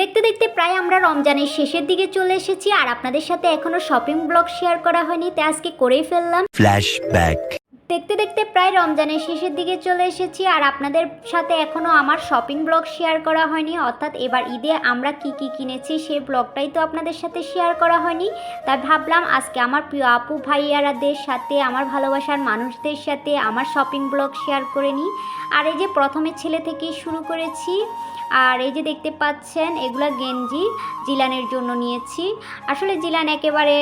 দেখতে দেখতে প্রায় আমরা রমজানের শেষের দিকে চলে এসেছি আর আপনাদের সাথে এখনও শপিং ব্লগ শেয়ার করা হয়নি, তাই আজকে করেই ফেললাম Flashback. দেখতে দেখতে প্রায় রমজানের শেষের দিকে চলে এসেছি আর আপনাদের সাথে এখনও আমার শপিং ব্লগ শেয়ার করা হয়নি। অর্থাৎ এবার ঈদে আমরা কি কি কিনেছি সেই ব্লগটাই তো আপনাদের সাথে শেয়ার করা হয়নি। তাই ভাবলাম আজকে আমার প্রিয় আপু ভাইয়ারাদের সাথে, আমার ভালোবাসার মানুষদের সাথে আমার শপিং ব্লগ শেয়ার করে নিই। আর এই যে প্রথমে ছেলে থেকেই শুরু করেছি, আর এই যে দেখতে পাচ্ছেন, এগুলা গেঞ্জি জিলানের জন্য নিয়েছি। আসলে জিলান একেবারে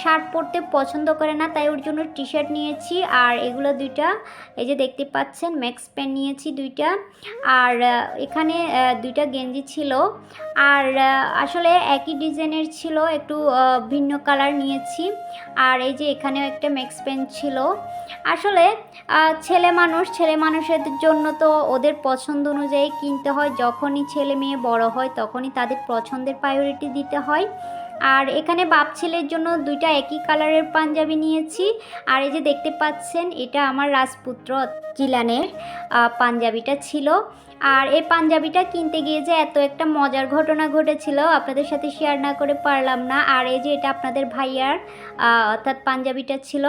শার্ট পরতে পছন্দ করে না, তাই ওর জন্য টি শার্ট নিয়েছি। আর এগুলো দুইটা, এই যে দেখতে পাচ্ছেন, ম্যাক্স প্যান্ট নিয়েছি দুইটা, আর এখানে দুইটা গেঞ্জি ছিল, আর আসলে একই ডিজাইনের ছিল, একটু ভিন্ন কালার নিয়েছি, আর এই যে এখানেও একটা ম্যাক্স প্যান্ট ছিল। আসলে ছেলে মানুষ, ছেলে মানুষের জন্য তো ওদের পছন্দ অনুযায়ী কিনতে হয়, যখনই ছেলে মেয়ে বড় হয়, তখনই তাদের পছন্দের প্রায়োরিটি দিতে হয়। আর এখানে বাপ ছেলের জন্য দুইটা একই কালারের পাঞ্জাবি নিয়েছি। আর এই যে দেখতে পাচ্ছেন, এটা আমার রাজপুত্র জিলানের পাঞ্জাবিটা ছিল। আর এই পাঞ্জাবিটা কিনতে গিয়ে যে এত একটা মজার ঘটনা ঘটেছিল, আপনাদের সাথে শেয়ার না করে পারলাম না। আর এই যে এটা আপনাদের ভাইয়ার অর্থাৎ পাঞ্জাবিটা ছিল।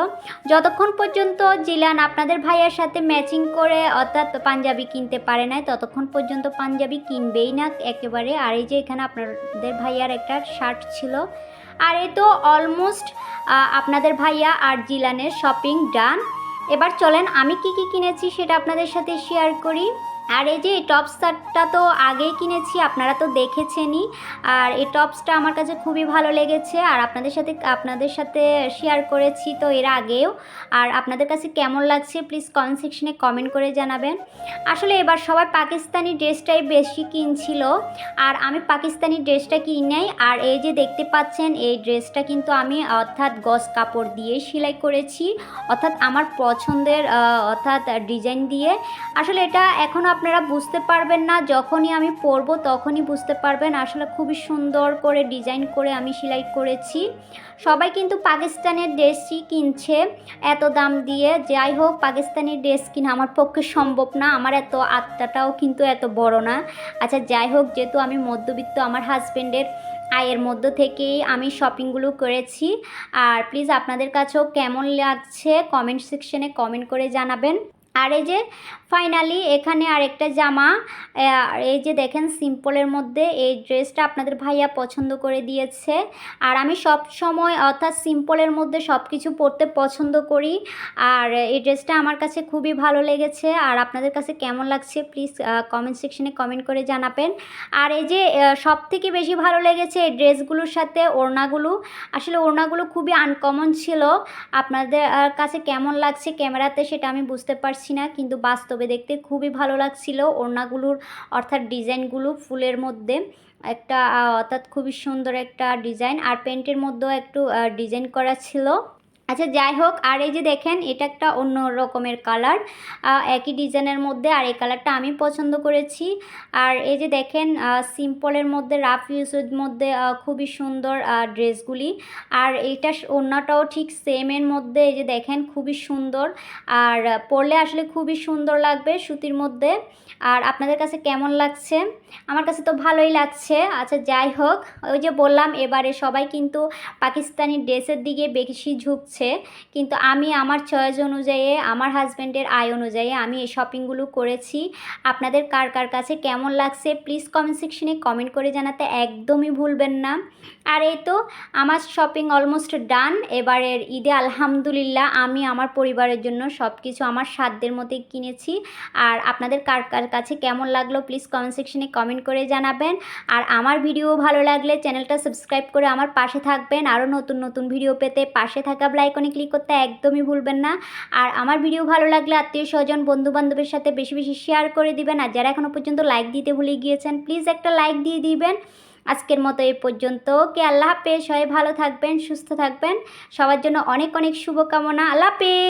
যতক্ষণ পর্যন্ত জিলান আপনাদের ভাইয়ার সাথে ম্যাচিং করে, অর্থাৎ পাঞ্জাবি কিনতে পারে না ততক্ষণ পর্যন্ত পাঞ্জাবি কিনবেই না একেবারে। আর এই যে এখানে আপনাদের ভাইয়ার একটা শার্ট ছিল আর এই তো অলমোস্ট আপনাদের ভাইয়া আর জিলানের শপিং ডান এবার চলেন, আমি কি কি কিনেছি সেটা আপনাদের সাথে শেয়ার করি। আর এই যে এই টপসটা তো আগেই কিনেছি, আপনারা তো দেখেছেনই। আর এই টপসটা আমার কাছে খুবই ভালো লেগেছে, আর আপনাদের সাথে আপনাদের সাথে শেয়ার করেছি তো এর আগেও। আর আপনাদের কাছে কেমন লাগছে প্লিজ কমেন্ট সেকশনে কমেন্ট করে জানাবেন। আসলে এবার সবাই পাকিস্তানি ড্রেসটাই বেশি কিনছিল, আর আমি পাকিস্তানি ড্রেসটা কিনি আর এই যে দেখতে পাচ্ছেন, এই ড্রেসটা কিন্তু আমি অর্থাৎ গস কাপড় দিয়ে সেলাই করেছি, অর্থাৎ আমার পছন্দের অর্থাৎ ডিজাইন দিয়ে। আসলে এটা এখনও আপনারা বুঝতে পারবেন না, যখনই আমি পরবো তখনই বুঝতে পারবেন। আসলে খুবই সুন্দর করে ডিজাইন করে আমি সেলাই করেছি। সবাই কিন্তু পাকিস্তানের ড্রেসই কিনছে এত দাম দিয়ে। যাই হোক পাকিস্তানি ড্রেস কিনা আমার পক্ষে সম্ভব না, আমার এত আত্মাটাও কিন্তু এত বড় না। আচ্ছা যাই হোক, যেহেতু আমি মধ্যবিত্ত, আমার হাজব্যান্ডের আয়ের মধ্য থেকেই আমি শপিংগুলো করেছি। আর প্লিজ আপনাদের কাছেও কেমন লাগছে কমেন্ট সেকশনে কমেন্ট করে জানাবেন। আর এই যে ফাইনালি এখানে আরেকটা জামা এই যে দেখেন সিম্পলের মধ্যে এই ড্রেসটা আপনাদের ভাইয়া পছন্দ করে দিয়েছে। আর আমি সব সময় অর্থাৎ সিম্পলের মধ্যে সব কিছু পরতে পছন্দ করি। আর এই ড্রেসটা আমার কাছে খুবই ভালো লেগেছে। আর আপনাদের কাছে কেমন লাগছে প্লিজ কমেন্ট সেকশনে কমেন্ট করে জানাবেন। আর এই যে সব থেকে বেশি ভালো লেগেছে এই ড্রেসগুলোর সাথে ওড়নাগুলো। আসলে ওড়নাগুলো খুবই আনকমন ছিল। আপনাদের কাছে কেমন লাগছে ক্যামেরাতে সেটা আমি বুঝতে পারছি না, কিন্তু বাস্তবে দেখতে খুবই ভালো লাগছিল। ওড়নাগুলোর অর্থাৎ ডিজাইনগুলো ফুলের মধ্যে একটা অর্থাৎ খুবই সুন্দর একটা ডিজাইন। আর প্যান্টের মধ্যেও একটু ডিজাইন করা ছিল। আচ্ছা যাই হোক, আর এই যে দেখেন, এটা একটা অন্য রকমের কালার। একই ডিজাইনের মধ্যে আর এই কালারটা আমি পছন্দ করেছি। আর এই যে দেখেন সিম্পলের মধ্যে, রাফ ইউজের মধ্যে খুবই সুন্দর ড্রেসগুলি। আর এইটা ওড়নাটাও ঠিক সেমের মধ্যে, এই যে দেখেন, খুবই সুন্দর। আর পরলে আসলে খুবই সুন্দর লাগবে সুতির মধ্যে। আর আপনাদের কাছে কেমন লাগছে? আমার কাছে তো ভালোই লাগছে। আচ্ছা যাই হোক, ওই যে বললাম, এবারে সবাই কিন্তু পাকিস্তানি ড্রেসের দিকে বেশি ঝুঁকছে। কিন্তু আমি আমার চয়েস অনুযায়ী, আমার হাজব্যান্ডের আয় অনুযায়ী আমি এই শপিংগুলো করেছি। আপনাদের কার কার কাছে কেমন লাগছে প্লিজ কমেন্ট সেকশনে কমেন্ট করে জানাতে একদমই ভুলবেন না। আর এই তো, আমার শপিং অলমোস্ট ডান এবারের ঈদে আলহামদুলিল্লাহ আমি আমার পরিবারের জন্য সব কিছু আমার সাধ্যের মধ্যে কিনেছি। আর আপনাদের কার কার কাছে কেমন লাগল প্লিজ কমেন্ট সেকশনে কমেন্ট করে জানাবেন। আর আমার ভিডিও ভালো লাগলে চ্যানেলটা সাবস্ক্রাইব করে আমার পাশে থাকবেন। আরও নতুন নতুন ভিডিও পেতে পাশে থাকা ব্লাইকনে ক্লিক করতে একদমই ভুলবেন না। আর আমার ভিডিও ভালো লাগলে আত্মীয় স্বজন বন্ধু বান্ধবের সাথে বেশি বেশি শেয়ার করে দিবেন। আর যারা এখনও পর্যন্ত লাইক দিতে ভুলে গিয়েছেন প্লিজ একটা লাইক দিয়ে দিবেন। আজকের মতো এ পর্যন্ত। কে আল্লাহ হাফেজ। সবাই ভালো থাকবেন, সুস্থ থাকবেন। সবার জন্য অনেক অনেক শুভকামনা। আল্লাহ হাফেজ।